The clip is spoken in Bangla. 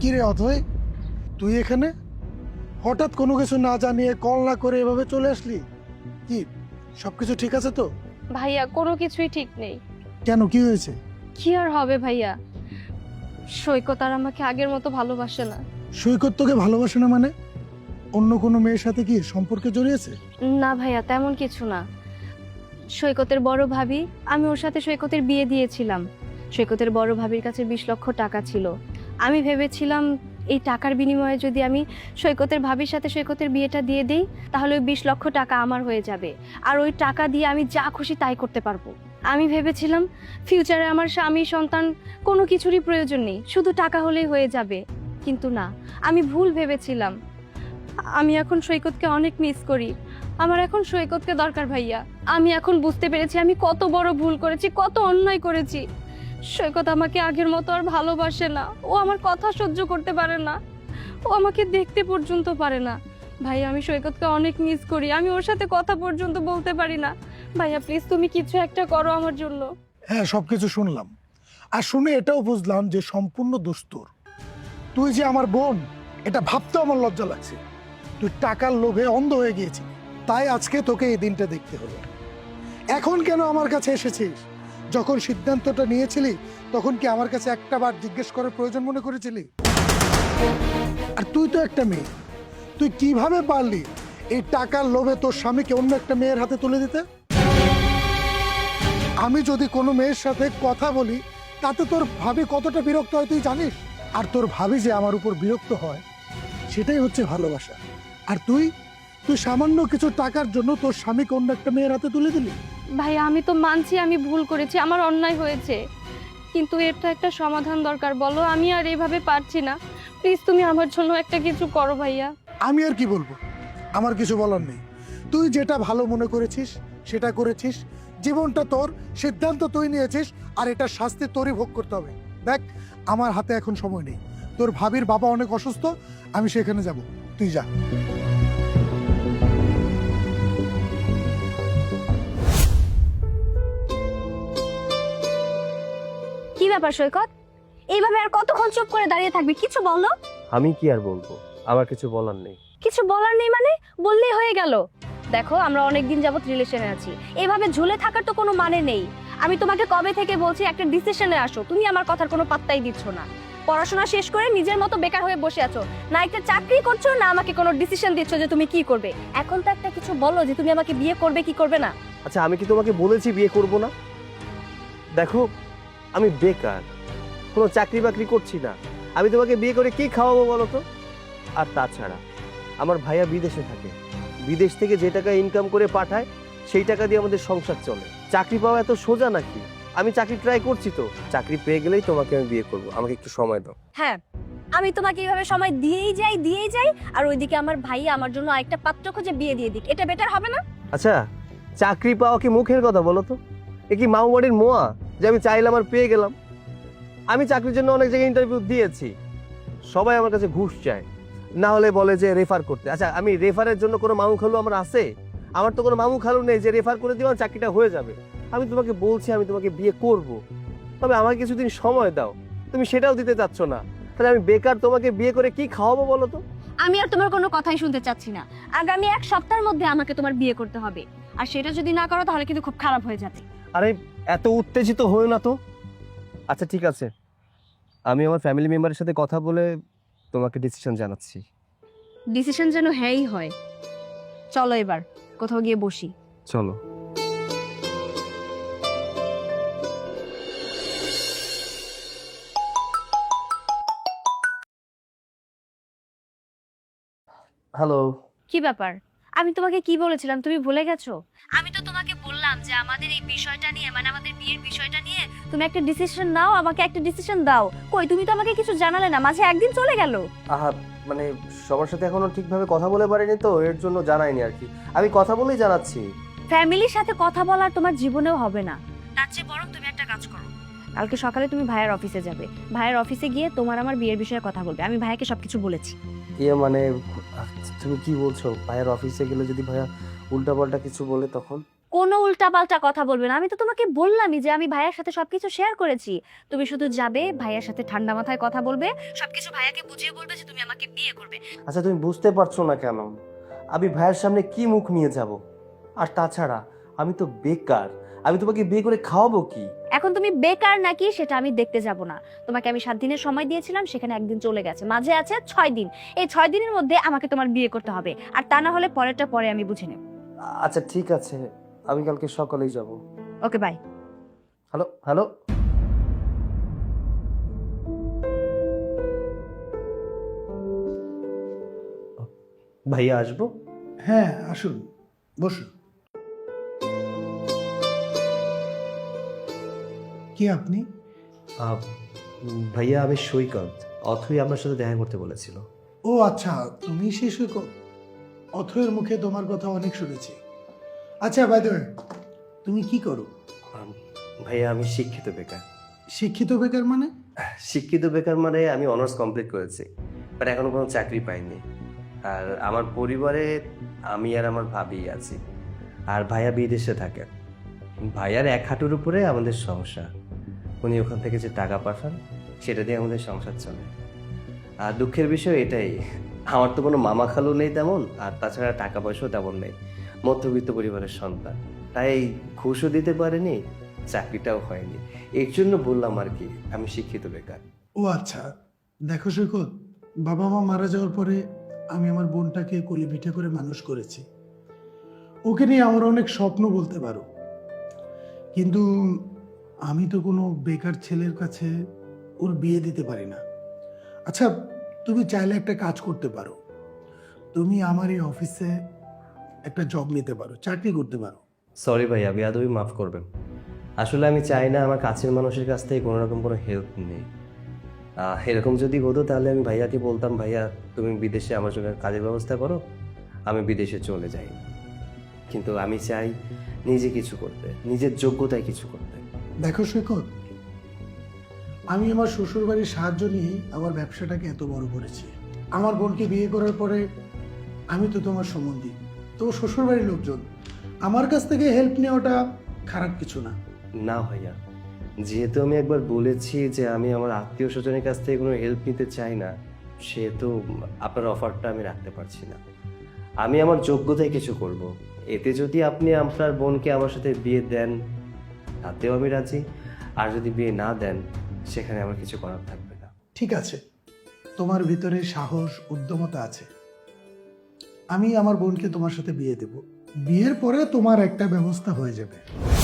কি রে অথয় তুই এখানে? হঠাৎ কোনো কিছু না জানিয়ে কল না করে এভাবে চলে আসলি? কি সবকিছু ঠিক আছে তো? ভাইয়া কোনো কিছুই ঠিক নেই। কেন কি হয়েছে? কি আর হবে ভাইয়া? সৈকত আর আমাকে আগের মতো ভালোবাসে না। সৈকত তোকে ভালোবাসে না মানে? অন্য কোনো মেয়ের সাথে কি সম্পর্কে জড়িয়েছে? না ভাইয়া তেমন কিছু না। সৈকতের বড় ভাবি আমি ওর সাথে সৈকতের বিয়ে দিয়েছিলাম। সৈকতের বড় ভাবির কাছে বিশ লক্ষ টাকা ছিল। আমি ভেবেছিলাম এই টাকার বিনিময়ে যদি আমি সৈকতের ভাবির সাথে সৈকতের বিয়েটা দিয়ে দিই, তাহলে ওই বিশ লক্ষ টাকা আমার হয়ে যাবে। আর ওই টাকা দিয়ে আমি যা খুশি তাই করতে পারব। আমি ভেবেছিলাম ফিউচারে আমার স্বামী, সন্তান কোনো কিছুরই প্রয়োজন নেই, শুধু টাকা হলেই হয়ে যাবে। কিন্তু না, আমি ভুল ভেবেছিলাম। আমি এখন সৈকতকে অনেক মিস করি। আমার এখন সৈকতকে দরকার ভাইয়া। আমি এখন বুঝতে পেরেছি আমি কত বড় ভুল করেছি, কত অন্যায় করেছি। সৈকত আমাকে আগের মতো আর ভালোবাসে না। ও আমার কথা সহ্য করতে পারে না। ও আমাকে দেখতে পর্যন্ত পারে না। ভাই আমি সৈকতকে অনেক মিস করি। আমি ওর সাথে কথা পর্যন্ত বলতে পারি না। ভাইয়া প্লিজ তুমি কিছু একটা করো আমার জন্য। হ্যাঁ সবকিছু শুনলাম। আর শুনে এটাও বুঝলাম যে সম্পূর্ণ দুস্তর। তুই যে আমার বোন, এটা ভাবতে আমার লজ্জা লাগছে। তুই টাকার লোভে অন্ধ হয়ে গিয়েছিস তাই আজকে তোকে এই দিনটা দেখতে হলো। এখন কেন আমার কাছে এসেছিস? যখন সিদ্ধান্তটা নিয়েছিলি, তখন কি আমার কাছে একটা বার জিজ্ঞেস করার প্রয়োজন মনে করেছিলি? আর তুই তো একটা মেয়ে। তুই কীভাবে পারলি এই টাকার লোভে তোর স্বামীকে অন্য একটা মেয়ের হাতে তুলে দিতে? আমি যদি কোনো মেয়ের সাথে কথা বলি, তাতে তোর ভাবি কতটা বিরক্ত হয় তুই জানিস? আর তোর ভাবি যে আমার উপর বিরক্ত হয়, সেটাই হচ্ছে ভালোবাসা। আর তুই? তুই সামান্য কিছু টাকার জন্য তোর স্বামীকে অন্য একটা মেয়ের হাতে তুলে দিলি? ভাই, আমি তো মানছি আমি ভুল করেছি, আমার অন্যায় হয়েছে। কিন্তু এর তো একটা সমাধান দরকার, বলো, আমি আর এভাবে পারছি না। প্লিজ, তুমি আমার জন্য একটা কিছু করো ভাইয়া। আমি আর কি বলব? আমার কিছু বলার নেই। তুই যেটা ভালো মনে করেছিস, সেটা করেছিস। জীবনটা তোর, সিদ্ধান্ত তুই নিয়েছিস, আর এটা শাস্তি তোরই ভোগ করতে হবে। দেখ, আমার হাতে এখন সময় নেই। তোর ভাবির বাবা অনেক অসুস্থ, আমি সেখানে যাব। তুই যা। ব্যাপার সৈকত? এইভাবে আর কতক্ষণ চুপ করে দাঁড়িয়ে থাকবে? কিছু বলো। আমি কি আর বলব? আমার কিছু বলার নেই। কিছু বলার নেই মানে? বললেই হয়ে গেল। দেখো আমরা অনেক দিন যাবত রিলেশনে আছি। এভাবে ঝুলে থাকার তো কোনো মানে নেই। আমি তোমাকে কবে থেকে বলছি একটা ডিসিশনে আসো। তুমি আমার কথার কোনো পাত্তাই দিচ্ছ না। পড়াশোনা শেষ করে নিজের মতো বেকার হয়ে বসে আছো। না একটা চাকরি করছ না আমাকে কোনো ডিসিশন দিচ্ছ যে তুমি কি করবে। এখন তো একটা কিছু বলো যে তুমি আমাকে বিয়ে করবে কি করবে না। আচ্ছা আমি কি তোমাকে বলেছি বিয়ে করব না? দেখো আমি বেকার কোনো চাকরি বাকরি করছি না। আমি তোমাকে বিয়ে করে কি খাওয়াবো বলো তো? আর তাছাড়া আমার ভাইয়া বিদেশে থাকে। বিদেশ থেকে যে টাকা ইনকাম করে পাঠায় সেই টাকা দিয়ে আমাদের সংসার চলে। চাকরি পাওয়া এত সোজা নাকি? আমি চাকরি ট্রাই করছি তো। চাকরি পেয়ে গেলেই তোমাকে আমি বিয়ে করব। আমাকে একটু সময় দাও। হ্যাঁ আমি তোমাকে এইভাবে সময় দিয়েই যাই দিয়েই যাই আর ওইদিকে আমার ভাই আমার জন্য আরেকটা পাত্র খুঁজে বিয়ে দিয়ে দিক। এটা বেটার হবে না? আচ্ছা চাকরি পাওয়া কি মুখের কথা বলো তো? এ কি মামুবাড়ির মোয়া? যে আমি চাইলাম আর পেয়ে গেলাম। আমি চাকরির জন্য অনেক জায়গায় ইন্টারভিউ দিয়েছি। সবাই আমার কাছে ঘুষ চায়। না হলে বলে যে রেফার করতে। আচ্ছা আমি রেফারের জন্য কোনো মামু খালু আমার আছে? আমার তো কোনো মামু খালু নেই যে রেফার করে দিও চাকরিটা হয়ে যাবে। আমি তোমাকে বলছি আমি তোমাকে বিয়ে করব। তবে আমাকে কিছুদিন সময় দাও। তুমি সেটাও দিতে চাচ্ছ না। তাহলে আমি বেকার তোমাকে বিয়ে করে কি খাওয়াবো বলো তো? আমি আর তোমার কোনো কথাই শুনতে চাচ্ছি না। আগামী এক সপ্তাহের মধ্যে আমাকে তোমার বিয়ে করতে হবে। আর সেটা যদি না করো তাহলে কিন্তু খুব খারাপ হয়ে যাবে। আরে এত উত্তেজিত হয়েও না তো? আচ্ছা ঠিক আছে। আমি আমার ফ্যামিলি মেম্বারের সাথে কথা বলে তোমাকে ডিসিশন জানাচ্ছি। ডিসিশন যেন হ্যাঁই হয়। চলো এবার কোথাও গিয়ে বসি। চলো। হ্যালো কি ব্যাপার? আমি তোমাকে কি বলেছিলাম? তুমি ভুলে গেছো? আমি তো তোমাকে বললাম যে আমাদের এই বিষয়টা নিয়ে মানে আমাদের বিয়ের বিষয়টা নিয়ে তুমি একটা ডিসিশন নাও আমাকে একটা ডিসিশন দাও। কই তুমি তো আমাকে কিছু জানালে না মাঝে একদিন চলে গেল। আহা মানে সবার সাথে এখনও ঠিকভাবে কথা বলে পারিনি তো এর জন্য জানাইনি আর কি। আমি কথা বলেই জানাচ্ছি। ফ্যামিলির সাথে কথা বলার তোমার জীবনেও হবে না। তার চেয়ে বরং তুমি একটা কাজ করো। কালকে সকালে তুমি ভাইয়ের অফিসে যাবে। ভাইয়ের অফিসে গিয়ে তোমার আমার বিয়ের বিষয়ে কথা বলবে। আমি ভাইয়াকে সবকিছু বলেছি। ইয়ে মানে তুমি কি বলছো? ভাইয়ার অফিসে গেলে যদি ভাইয়া উল্টাপাল্টা কিছু বলে তখন? কোনো উল্টাপাল্টা কথা বলবে না। আমি তো তোমাকে বললামই যে আমি ভাইয়ার সাথে সবকিছু শেয়ার করেছি। তুমি শুধু যাবে ভাইয়ার সাথে ঠান্ডা মাথায় কথা বলবে সবকিছু ভাইয়াকে বুঝিয়ে বলবে যে তুমি আমাকে বিয়ে করবে। আচ্ছা তুমি বুঝতে পারছ না কেন? আমি ভাইয়ের সামনে কি মুখ নিয়ে যাব? আর তাছাড়া আমি তো বেকার। আমি তোমাকে বিয়ে করে খাওয়াবো কি? এখন তুমি বেকার নাকি সেটা আমি দেখতে যাব না। তোমাকে আমি সাত দিনের সময় দিয়েছিলাম সেখানে একদিন চলে গেছে। মাঝে আছে ছয় দিন। এই ছয় দিনের মধ্যে আমাকে তোমার বিয়ে করতে হবে। আর তা না হলে পরেরটা পরে আমি বুঝে নেব। আচ্ছা ঠিক আছে। আমি কালকে সকালেই যাব। Okay bye. Hello hello. ভাইয়া আসব? হ্যাঁ আসুন। বসুন। কি আপনি? আহ, ভাইয়া আমি সৈকত। অথই আপনার সাথে দেখা করতে বলেছিল। ও আচ্ছা তুমি সেই সৈকত? অথয়ের মুখে তোমার কথা অনেক শুনেছি। আচ্ছা বাই দ্য তুমি কি করো? আম, ভাইয়া আমি শিক্ষিত বেকার। শিক্ষিত বেকার মানে? শিক্ষিত বেকার মানে আমি অনার্স কমপ্লিট করেছি বাট এখনও কোনো চাকরি পাইনি। আর আমার পরিবারে আমি আর আমার ভাবি আছি। আর ভাইয়া বিদেশে থাকে। ভাইয়ার এক হাঁটুর উপরে আমাদের সংসার উনি ওখান থেকে যে টাকা পাঠান, সেটা দিয়ে আমাদের সংসার চলে। আর দুঃখের বিষয় এটাই, আমার তো কোনো মামা খালু নেই তেমন, আর তাছাড়া টাকা পয়সাও তেমন নেই, মধ্যবিত্ত পরিবারের সন্তান। তাই ঘুষও দিতে পারেনি, চাকরিটাও হয়নি। এর জন্য বললাম আর কি, আমি শিক্ষিত বেকার। ও আচ্ছা দেখো সৈকত বাবা মা মারা যাওয়ার পরে আমি আমার বোনটাকে কোলে পিঠে করে মানুষ করেছি। ওকে নিয়ে আমার অনেক স্বপ্ন বলতে পারো। কিন্তু আমি তো কোনো বেকার ছেলের কাছে ওর বিয়ে দিতে পারি না। আচ্ছা তুমি চাইলে একটা কাজ করতে পারো। তুমি আমার এই অফিসে একটা জব নিতে পারো, চাকরি করতে পারো। সরি ভাইয়া বেয়াদবি মাফ করবেন। আসলে আমি চাই না আমার কাছের মানুষের কাছ থেকে কোনো রকম কোনো হেল্প নেই। এরকম যদি হতো তাহলে আমি ভাইয়াকে বলতাম, ভাইয়া, তুমি বিদেশে আমার জন্য কাজের ব্যবস্থা করো, আমি বিদেশে চলে যাই। কিন্তু আমি চাই নিজে কিছু করতে, নিজের যোগ্যতায় কিছু করতে। দেখো সৈকত আমি আমার শ্বশুর বাড়ির সাহায্য নিয়ে আমার ব্যবসাটাকে এত বড় করেছি। আমার বোনকে বিয়ে করার পরে আমি তো তোমার সম্বন্ধী, তো শ্বশুর বাড়ির লোকজন, আমার কাছ থেকে হেল্প নেওয়াটা খারাপ কিছু না। না ভাইয়া, যেহেতু আমি একবার বলেছি যে আমি আমার আত্মীয় স্বজনের কাছ থেকে কোনো হেল্প নিতে চাই না, সেহেতু আপনার অফারটা আমি রাখতে পারছি না। আমি আমার যোগ্যতায় কিছু করব। এতে যদি আপনি আপনার বোনকে আমার সাথে বিয়ে দেন তাতেও আমি রাজি। আর যদি বিয়ে না দেন, সেখানে আমার কিছু করার থাকবে না। ঠিক আছে। তোমার ভিতরে সাহস, উদ্যমতা আছে। আমি আমার বোনকে তোমার সাথে বিয়ে দেব। বিয়ের পরে তোমার একটা ব্যবস্থা হয়ে যাবে।